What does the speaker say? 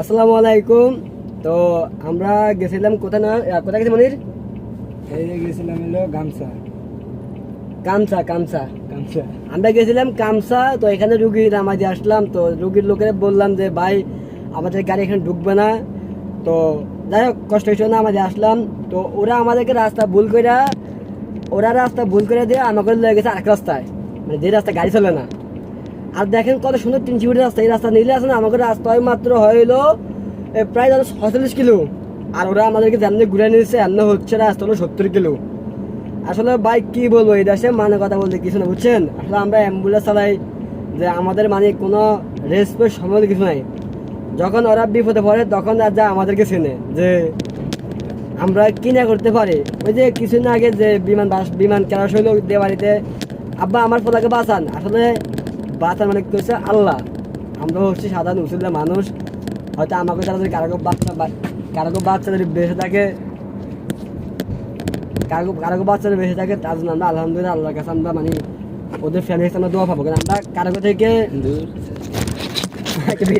আসসালামু আলাইকুম। তো আমরা গেছিলাম কোথায় না কোথায় গেছি মনির? এই যে গেছিলাম হলো গামছা। কামসা কামসা গামছা। আমরা গেছিলাম কামসা তো এখানে রুগীর আমাদের আসলাম তো রুগীর লোকের বললাম যে ভাই আমাদের গাড়ি এখানে ঢুকবে না। তো যাই হোক কষ্ট হয়েছে না আমাদের আসলাম। তো ওরা আমাদেরকে রাস্তা ভুল করে ওরা রাস্তা ভুল করে দিয়ে আমাকে লেগে গেছে আরেক রাস্তায়। মানে যে রাস্তা গাড়ি চলে না। আর দেখেন কত সুন্দর তিন চিবিটের রাস্তা, এই রাস্তা নিলে না, আমাকে রাস্তা হয় মাত্র হইল প্রায় ধরো ছচল্লিশ কিলো। আর ওরা আমাদেরকে যেমনি ঘুরে নিয়েছে, এমনি হচ্ছে রাস্তা হলো সত্তর কিলো। আসলে বাইক কি বলব, এই দেশে মানে কথা বলতে কিছু না, বুঝছেন? আসলে আমরা অ্যাম্বুলেন্স চালাই, যে আমাদের মানে কোনো রেসপেক্ট সময় কিছু নাই। যখন ওরা বিপদে পড়ে, তখন আর যা আমাদেরকে চেনে, যে আমরা কি না করতে পারি। ওই যে কিছুদিন আগে যে বিমান বাস, বিমান হইল দিয়ে বাড়িতে আব্বা, আমার পোলাকে বাঁচান। আসলে বাঁচান মানে হচ্ছে? আল্লাহ। আমরা হচ্ছে সাধারণ উচিত মানুষ। হয়তো আমাকে তারা যদি কারও বাচ্চা কারও বাচ্চা যদি বেঁচে থাকে কারও কারও যদি বেঁচে থাকে তার জন্য আমরা আলহামদুলিল্লাহ আল্লাহর কাছে আমরা মানে ওদের ফ্যামিলির সামনে দোয়া পাবো। কারণ আমরা কারও থেকে